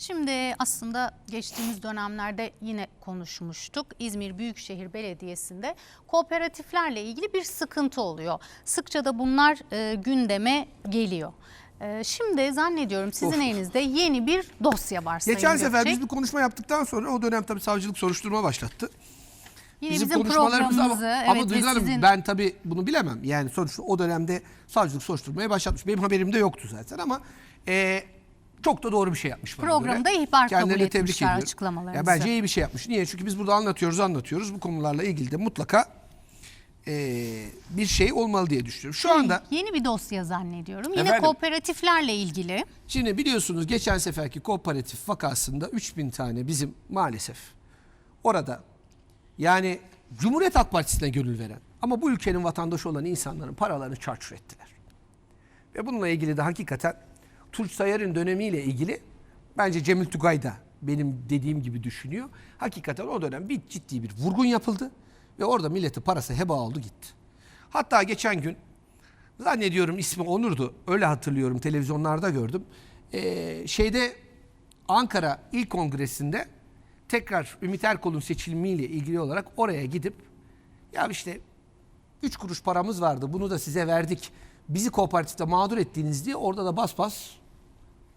Şimdi aslında geçtiğimiz dönemlerde yine konuşmuştuk. İzmir Büyükşehir Belediyesi'nde kooperatiflerle ilgili bir sıkıntı oluyor. Sıkça da bunlar e, gündeme geliyor. E, şimdi zannediyorum sizin Of. elinizde yeni bir dosya var Sayın Geçen sefer Gökçek. biz bir konuşma yaptıktan sonra o dönem tabii savcılık soruşturma başlattı. Yine bizim, programımızı ama, evet, ama ve Duygu Hanım sizin ben tabii bunu bilemem. Yani sonuçta o dönemde savcılık soruşturmaya başlatmış. Benim haberim de yoktu zaten ama e, çok da doğru bir şey yapmış bana Programda göre. ihbar kabul Kendilerini tebrik etmişler ediyorum. açıklamalarınızı. Ya bence iyi bir şey yapmış. Niye? Çünkü biz burada anlatıyoruz anlatıyoruz. Bu konularla ilgili de mutlaka e, bir şey olmalı diye düşünüyorum. Şu anda yeni bir dosya zannediyorum. Yine Efendim? kooperatiflerle ilgili. Şimdi biliyorsunuz geçen seferki kooperatif vakasında 3000 tane bizim maalesef orada yani Cumhuriyet Halk Partisi'ne gönül veren ama bu ülkenin vatandaşı olan insanların paralarını çarçur ettiler. Ve bununla ilgili de hakikaten Tunç Sayar'ın dönemiyle ilgili bence Cemil Tugay da benim dediğim gibi düşünüyor. Hakikaten o dönem bir ciddi bir vurgun yapıldı ve orada milleti parası heba oldu gitti. Hatta geçen gün zannediyorum ismi Onur'du. Öyle hatırlıyorum televizyonlarda gördüm. Ee, şeyde Ankara İl Kongresi'nde tekrar Ümit Erkol'un seçilimiyle ilgili olarak oraya gidip ya işte 3 kuruş paramız vardı bunu da size verdik. Bizi kooperatifte mağdur ettiğiniz diye orada da bas bas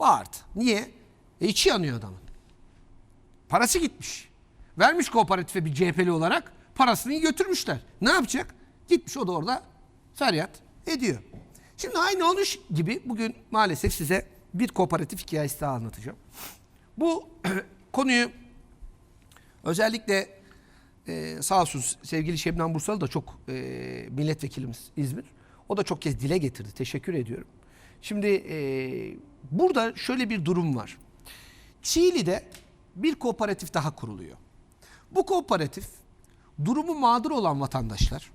bağırdı. Niye? E içi yanıyor adamın. Parası gitmiş. Vermiş kooperatife bir CHP'li olarak parasını götürmüşler. Ne yapacak? Gitmiş o da orada feryat ediyor. Şimdi aynı onun gibi bugün maalesef size bir kooperatif hikayesi daha anlatacağım. Bu konuyu özellikle e, sağ olsun sevgili Şebnem Bursalı da çok e, milletvekilimiz İzmir. O da çok kez dile getirdi. Teşekkür ediyorum. Şimdi e, burada şöyle bir durum var. Çiğli'de bir kooperatif daha kuruluyor. Bu kooperatif durumu mağdur olan vatandaşlar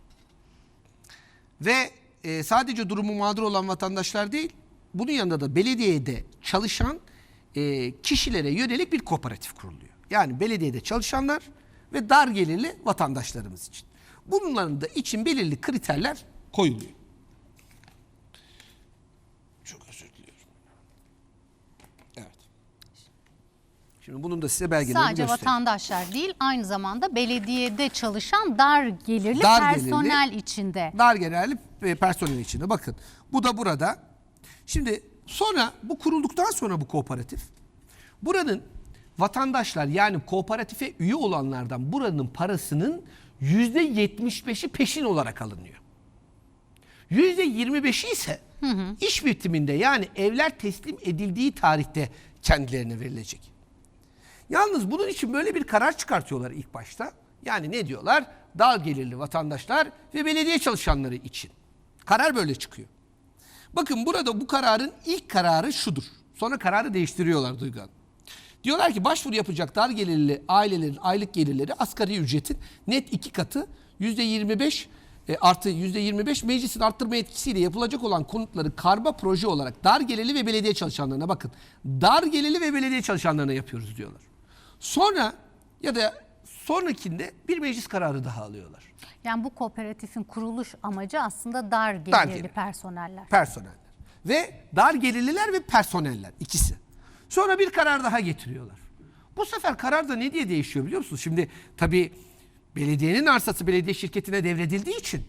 ve e, sadece durumu mağdur olan vatandaşlar değil, bunun yanında da belediyede çalışan e, kişilere yönelik bir kooperatif kuruluyor. Yani belediyede çalışanlar ve dar gelirli vatandaşlarımız için. Bunların da için belirli kriterler koyuluyor. Çok özür diliyorum. Evet. Şimdi bunun da size belgelerini Sadece göstereyim. vatandaşlar değil aynı zamanda belediyede çalışan dar gelirli Dar gelirli. personel içinde. Dar gelirli e, personel içinde. Bakın bu da burada. Şimdi sonra bu kurulduktan sonra bu kooperatif buranın vatandaşlar yani kooperatife üye olanlardan buranın parasının yüzde yetmiş beşi peşin olarak alınıyor. Yüzde yirmi beşi ise iş bitiminde yani evler teslim edildiği tarihte kendilerine verilecek. Yalnız bunun için böyle bir karar çıkartıyorlar ilk başta. Yani ne diyorlar? Dar gelirli vatandaşlar ve belediye çalışanları için. Karar böyle çıkıyor. Bakın burada bu kararın ilk kararı şudur. Sonra kararı değiştiriyorlar Duygu. Diyorlar ki başvuru yapacak dar gelirli ailelerin aylık gelirleri asgari ücretin net iki katı yüzde 25 e, artı yüzde 25 meclisin arttırma etkisiyle yapılacak olan konutları karma proje olarak dar gelirli ve belediye çalışanlarına bakın. Dar gelirli ve belediye çalışanlarına yapıyoruz diyorlar. Sonra ya da sonrakinde bir meclis kararı daha alıyorlar. Yani bu kooperatifin kuruluş amacı aslında dar gelirli Dar gelirli. personeller. personeller. Ve dar gelirliler ve personeller ikisi. Sonra bir karar daha getiriyorlar. Bu sefer karar da ne diye değişiyor biliyor musunuz? Şimdi tabii belediyenin arsası belediye şirketine devredildiği için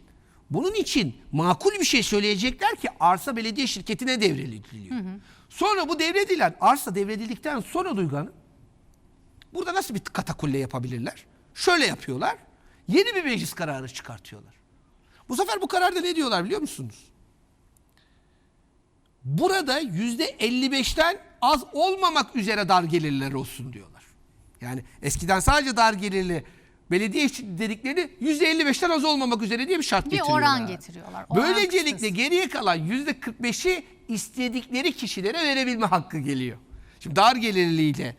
bunun için makul bir şey söyleyecekler ki arsa belediye şirketine devrediliyor. Sonra bu devredilen arsa devredildikten sonra Duygu Hanım burada nasıl bir katakulle yapabilirler? Şöyle yapıyorlar. Yeni bir meclis kararı çıkartıyorlar. Bu sefer bu kararda ne diyorlar biliyor musunuz? burada yüzde 55'ten az olmamak üzere dar gelirliler olsun diyorlar. Yani eskiden sadece dar gelirli belediye dedikleri yüzde 55'ten az olmamak üzere diye bir şart Bir getiriyorlar. oran getiriyorlar. Oran Böylelikle kısıtlı. geriye kalan yüzde 45'i istedikleri kişilere verebilme hakkı geliyor. Şimdi dar gelirliyle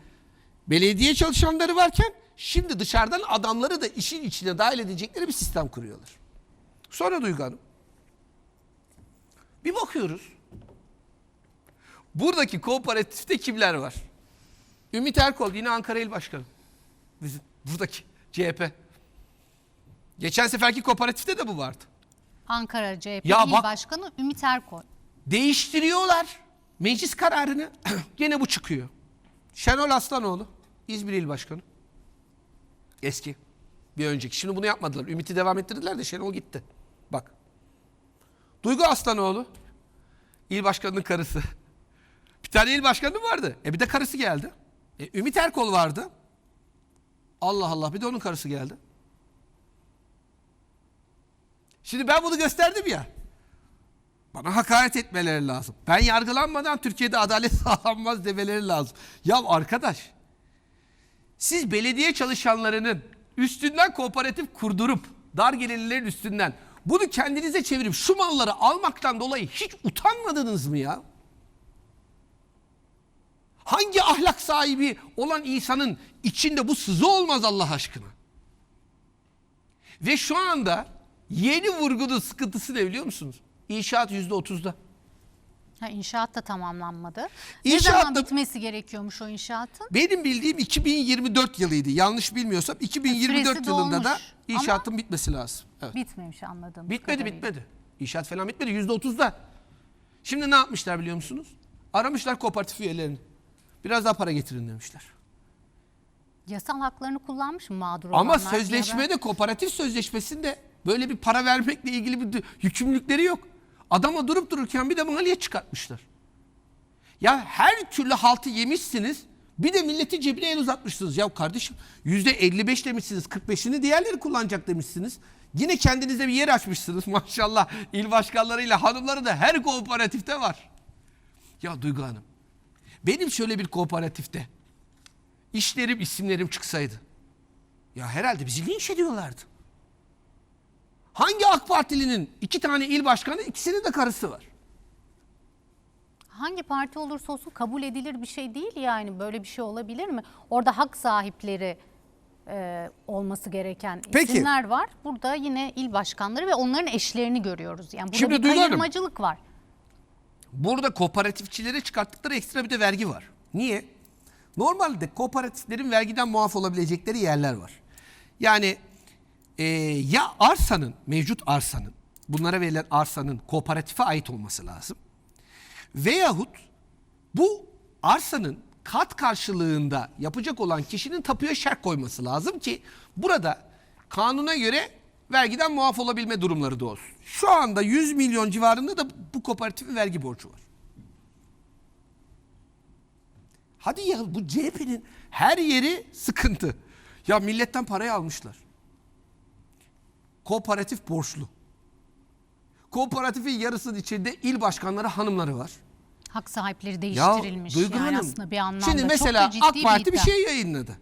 belediye çalışanları varken şimdi dışarıdan adamları da işin içine dahil edecekleri bir sistem kuruyorlar. Sonra Duygu Hanım. Bir bakıyoruz. Buradaki kooperatifte kimler var? Ümit Erkol yine Ankara İl Başkanı. Bizim buradaki CHP. Geçen seferki kooperatifte de bu vardı. Ankara CHP Ya İl bak- Başkanı Ümit Erkoy. Değiştiriyorlar meclis kararını. Gene bu çıkıyor. Şenol Aslanoğlu İzmir İl Başkanı. Eski. Bir önceki. Şimdi bunu yapmadılar. Ümit'i devam ettirdiler de Şenol gitti. Bak. Duygu Aslanoğlu. İl Başkanı'nın karısı. Bir tane il başkanı vardı. E bir de karısı geldi. E, Ümit Erkol vardı. Allah Allah bir de onun karısı geldi. Şimdi ben bunu gösterdim ya. Bana hakaret etmeleri lazım. Ben yargılanmadan Türkiye'de adalet sağlanmaz demeleri lazım. Ya arkadaş siz belediye çalışanlarının üstünden kooperatif kurdurup dar gelirlilerin üstünden bunu kendinize çevirip şu malları almaktan dolayı hiç utanmadınız mı ya? Hangi ahlak sahibi olan insanın içinde bu sızı olmaz Allah aşkına? Ve şu anda yeni vurgunun sıkıntısı ne biliyor musunuz? İnşaat yüzde otuzda. Ha, inşaat da tamamlanmadı. İnşaat ne zaman da- bitmesi gerekiyormuş o inşaatın? Benim bildiğim 2024 yılıydı. Yanlış bilmiyorsam 2024 Süresi yılında da dolmuş inşaatın bitmesi lazım. Evet. Bitmemiş anladığım Bitmedi kadarıyla. bitmedi. İnşaat falan bitmedi. Yüzde otuzda. Şimdi ne yapmışlar biliyor musunuz? Aramışlar kooperatif üyelerini. Biraz daha para getirin demişler. Yasal haklarını kullanmış mı mağdur Ama olanlar? Ben- sözleşmede kooperatif sözleşmesinde böyle bir para vermekle ilgili bir yükümlülükleri yok. Adama durup dururken bir de maliyet çıkartmışlar. Ya her türlü haltı yemişsiniz. Bir de milletin cebine el uzatmışsınız. Ya kardeşim yüzde 55 demişsiniz. 45'ini diğerleri kullanacak demişsiniz. Yine kendinize bir yer açmışsınız maşallah. İl başkanlarıyla hanımları da her kooperatifte var. Ya Duygu Hanım. Benim şöyle bir kooperatifte işlerim isimlerim çıksaydı. Ya herhalde bizi linç ediyorlardı. Hangi AK Partilinin iki tane il başkanı ikisinin de karısı var. Hangi parti olursa olsun kabul edilir bir şey değil yani böyle bir şey olabilir mi? Orada hak sahipleri e, olması gereken Peki. isimler var. Burada yine il başkanları ve onların eşlerini görüyoruz. Yani burada Şimdi bir Duygu Hanım, kayırmacılık var. Burada kooperatifçilere çıkarttıkları ekstra bir de vergi var. Niye? Normalde kooperatiflerin vergiden muaf olabilecekleri yerler var. Yani e, ya arsanın, mevcut arsanın, bunlara verilen arsanın kooperatife ait olması lazım. Veyahut bu arsanın kat karşılığında yapacak olan kişinin tapuya şerh koyması lazım ki burada kanuna göre vergiden muaf olabilme durumları da olsun. Şu anda 100 milyon civarında da bu kooperatifin vergi borcu var. Hadi ya bu CHP'nin her yeri sıkıntı. Ya milletten parayı almışlar. Kooperatif borçlu. Kooperatifin yarısının içinde il başkanları hanımları var. Hak sahipleri Ya değiştirilmiş. Duygu yani Hanım, aslında bir anlamda Şimdi çok mesela ciddi AK Parti bir iddia. şey yayınladı.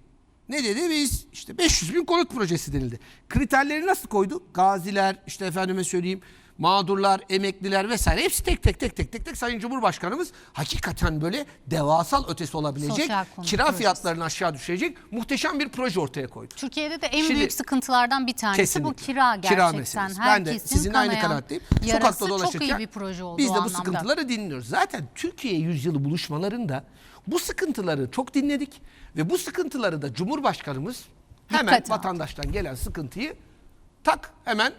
Ne dedi? Biz işte 500 bin konut projesi denildi. Kriterleri nasıl koydu? Gaziler, işte efendime söyleyeyim mağdurlar, emekliler vesaire hepsi tek tek tek tek tek tek Sayın Cumhurbaşkanımız hakikaten böyle devasal ötesi olabilecek, Sosyal kira projesi. fiyatlarını aşağı düşürecek muhteşem bir proje ortaya koydu. Türkiye'de de en Şimdi- büyük sıkıntılardan bir tanesi bu Kesinlikle. kira gerçekten. meselesi. Ben de Herkesin sizinle aynı kanayan kanaatteyim. yarası Sokakta dolaşırken çok iyi bir proje oldu biz o de bu anlamda. sıkıntıları dinliyoruz. Zaten Türkiye yüzyılı buluşmalarında bu sıkıntıları çok dinledik ve bu sıkıntıları da Cumhurbaşkanımız hemen Dikkate aldı. vatandaştan gelen sıkıntıyı tak hemen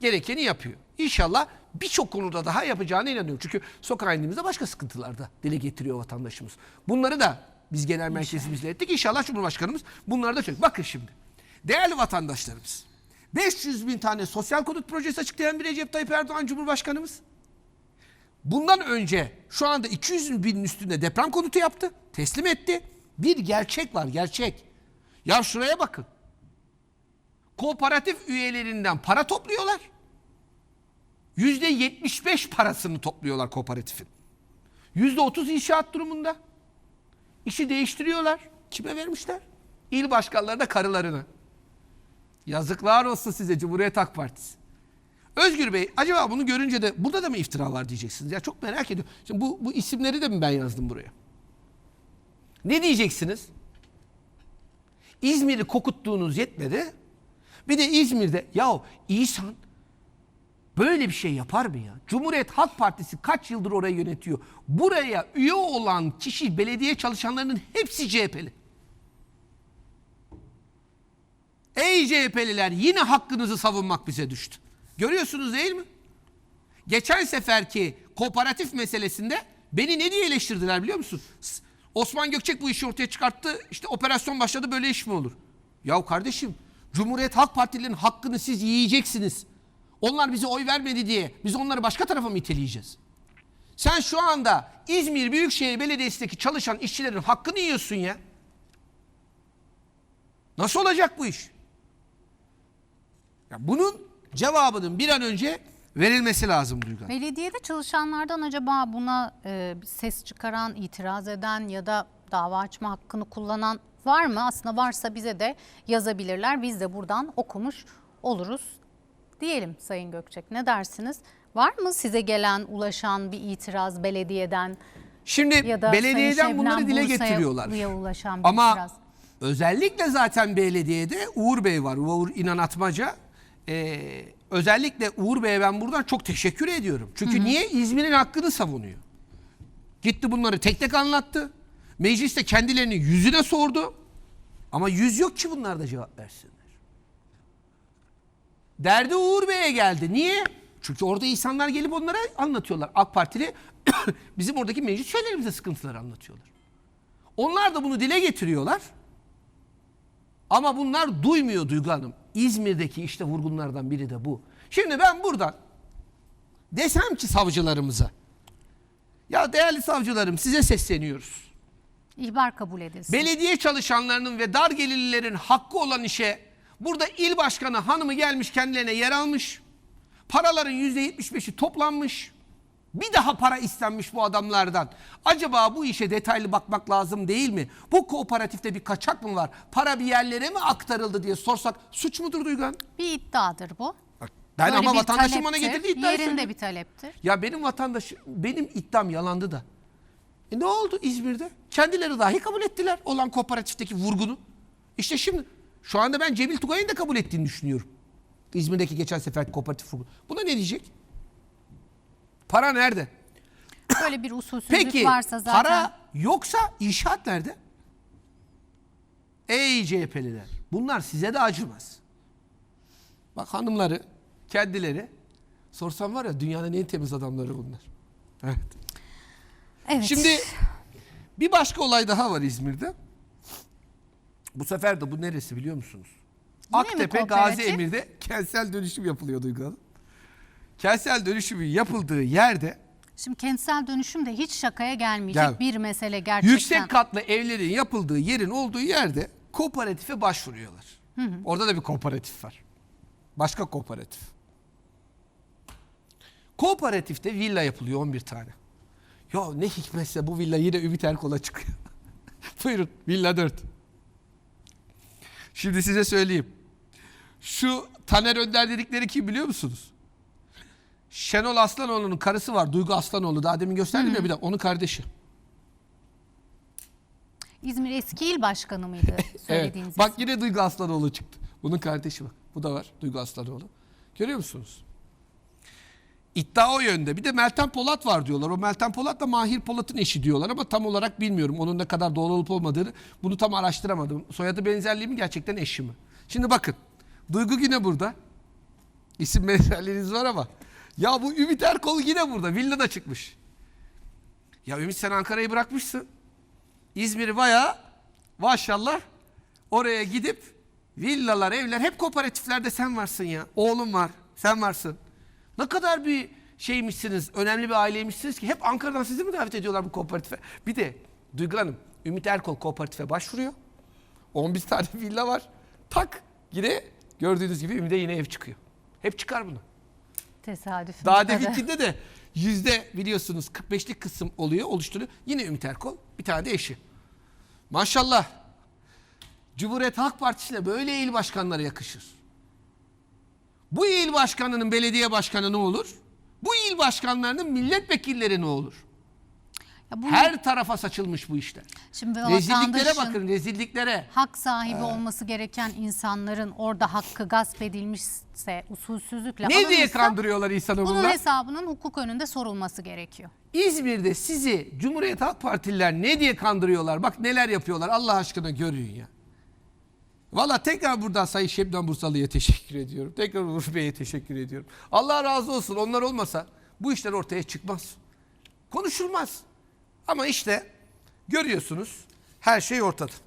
gerekeni yapıyor. İnşallah birçok konuda daha yapacağına inanıyorum. Çünkü sokağa indiğimizde başka sıkıntılar da dile getiriyor vatandaşımız. Bunları da biz genel merkezimizle ettik. İnşallah Cumhurbaşkanımız bunları da çözecek. Bakın şimdi. Değerli vatandaşlarımız. 500 bin tane sosyal konut projesi açıklayan bir Recep Tayyip Erdoğan Cumhurbaşkanımız. Bundan önce şu anda 200 binin üstünde deprem konutu yaptı. Teslim etti. Bir gerçek var gerçek. Ya şuraya bakın. Kooperatif üyelerinden para topluyorlar. Yüzde 75 parasını topluyorlar kooperatifin. Yüzde 30 inşaat durumunda. İşi değiştiriyorlar. Kime vermişler? İl başkanları da karılarına. Yazıklar olsun size Cumhuriyet Halk Partisi. Özgür Bey acaba bunu görünce de burada da mı iftira var diyeceksiniz. Ya çok merak ediyorum. Şimdi bu, bu isimleri de mi ben yazdım buraya? Ne diyeceksiniz? İzmir'i kokuttuğunuz yetmedi. Bir de İzmir'de ya İhsan böyle bir şey yapar mı ya? Cumhuriyet Halk Partisi kaç yıldır orayı yönetiyor? Buraya üye olan kişi belediye çalışanlarının hepsi CHP'li. Ey CHP'liler yine hakkınızı savunmak bize düştü. Görüyorsunuz değil mi? Geçen seferki kooperatif meselesinde beni ne diye eleştirdiler biliyor musun? Osman Gökçek bu işi ortaya çıkarttı. İşte operasyon başladı böyle iş mi olur? Ya kardeşim Cumhuriyet Halk Partililerin hakkını siz yiyeceksiniz. Onlar bize oy vermedi diye biz onları başka tarafa mı iteleyeceğiz? Sen şu anda İzmir Büyükşehir Belediyesi'ndeki çalışan işçilerin hakkını yiyorsun ya. Nasıl olacak bu iş? Ya bunun cevabının bir an önce verilmesi lazım Duygu. Hanım. Belediyede çalışanlardan acaba buna e, ses çıkaran, itiraz eden ya da dava açma hakkını kullanan var mı? Aslında varsa bize de yazabilirler. Biz de buradan okumuş oluruz diyelim Sayın Gökçek. Ne dersiniz? Var mı size gelen, ulaşan bir itiraz belediyeden Şimdi ya da belediyeden bunları dile getiriyorlar. ulaşan bir Ama itiraz? özellikle zaten belediyede Uğur Bey var. Uğur İnan Atmaca. Ee, özellikle Uğur Bey'e ben buradan çok teşekkür ediyorum. Çünkü niye? İzmir'in hakkını savunuyor. Gitti bunları tek tek anlattı. Mecliste kendilerini yüzüne sordu. Ama yüz yok ki bunlar da cevap versinler. Derdi Uğur Bey'e geldi. Niye? Çünkü orada insanlar gelip onlara anlatıyorlar. AK Partili bizim oradaki meclis üyelerimize sıkıntıları anlatıyorlar. Onlar da bunu dile getiriyorlar. Ama bunlar duymuyor Duygu Hanım. İzmir'deki işte vurgunlardan biri de bu. Şimdi ben buradan desem ki savcılarımıza ya değerli savcılarım size sesleniyoruz. İhbar kabul edilsin. Belediye çalışanlarının ve dar gelirlilerin hakkı olan işe burada il başkanı hanımı gelmiş kendilerine yer almış. Paraların yüzde 75'i toplanmış. Bir daha para istenmiş bu adamlardan. Acaba bu işe detaylı bakmak lazım değil mi? Bu kooperatifte bir kaçak mı var? Para bir yerlere mi aktarıldı diye sorsak suç mudur Duygu Hanım? bir iddiadır bu. Ben Böyle ama vatandaşım bana taleptir, getirdiği iddiayı Yerinde söylüyorum. bir taleptir. Ya benim vatandaşım, benim iddiam yalandı da. E ne oldu İzmir'de? Kendileri dahi kabul ettiler olan kooperatifteki vurgunu. İşte şimdi şu anda ben Cemil Tugay'ın da kabul ettiğini düşünüyorum. İzmir'deki geçen sefer kooperatif vurgu. Buna ne diyecek? Para nerede? Böyle bir usulsüzlük Peki varsa zaten para yoksa inşaat nerede? Ey CHP'liler bunlar size de acımaz. Bak hanımları kendileri sorsam var ya dünyanın en temiz adamları bunlar. Evet. evet. Şimdi bir başka olay daha var İzmir'de. Bu sefer de bu neresi biliyor musunuz? Yine mi Aktepe kooperatif? Gazi Emir'de kentsel dönüşüm yapılıyor Duygu Hanım. Kentsel dönüşümün yapıldığı yerde Şimdi kentsel dönüşüm de hiç şakaya gelmeyecek Gel. bir mesele gerçekten. Yüksek katlı evlerin yapıldığı yerin olduğu yerde kooperatife başvuruyorlar. Orada da bir kooperatif var. Başka kooperatif. Kooperatifte villa yapılıyor 11 tane. Ya ne hikmetse bu villa yine Ümit Erkol'a çıkıyor. Buyurun villa 4. Şimdi size söyleyeyim. Şu Taner Önder dedikleri kim biliyor musunuz? Şenol Aslanoğlu'nun karısı var. Duygu Aslanoğlu. Daha demin gösterdim ya bir de onun kardeşi. İzmir eski il başkanı mıydı söylediğiniz? Evet. Bak yine Duygu Aslanoğlu çıktı. Bunun kardeşi bak. Bu da var. Duygu Aslanoğlu. Görüyor musunuz? İddia o yönde. Bir de Meltem Polat var diyorlar. O Meltem Polat da Mahir Polat'ın eşi diyorlar ama tam olarak bilmiyorum. Onun ne kadar doğru olup olmadığını bunu tam araştıramadım. Soyadı benzerliği mi gerçekten eşi mi? Şimdi bakın. Duygu yine burada. İsim benzerliğiniz var ama. Ya bu Ümit Erkol yine burada. Villada çıkmış. Ya Ümit sen Ankara'yı bırakmışsın. İzmir'i bayağı maşallah oraya gidip villalar, evler hep kooperatiflerde sen varsın ya. Oğlum var, sen varsın. Ne kadar bir şeymişsiniz, önemli bir aileymişsiniz ki hep Ankara'dan sizi mi davet ediyorlar bu kooperatife? Bir de Duygu Hanım, Ümit Erkol kooperatife başvuruyor. 11 tane villa var. Tak yine gördüğünüz gibi Ümit'e yine ev çıkıyor. Hep çıkar bunu. Tesadüf. Daha definkinde de yüzde biliyorsunuz 45'lik kısım oluyor, oluşturuyor. Yine Ümit Erkol, bir tane de eşi. Maşallah. Cumhuriyet Halk Partisi'ne böyle il başkanları yakışır. Bu il başkanının belediye başkanı ne olur? Bu il başkanlarının milletvekilleri ne olur? Ya bu Her tarafa saçılmış bu işler. şimdi Rezilliklere bakın, rezilliklere. hak sahibi olması gereken insanların orada hakkı gasp edilmişse usulsüzlükle Ne diye kandırıyorlar insanı bunun bunlar? hesabının hukuk önünde sorulması gerekiyor. İzmir'de sizi Cumhuriyet Halk Partililer ne diye kandırıyorlar? Bak neler yapıyorlar Allah aşkına görün ya. Valla tekrar buradan Sayın Şebnem Bursalı'ya teşekkür ediyorum. Tekrar Uğur Bey'e teşekkür ediyorum. Allah razı olsun onlar olmasa bu işler ortaya çıkmaz. Konuşulmaz. Ama işte Görüyorsunuz her şey ortada.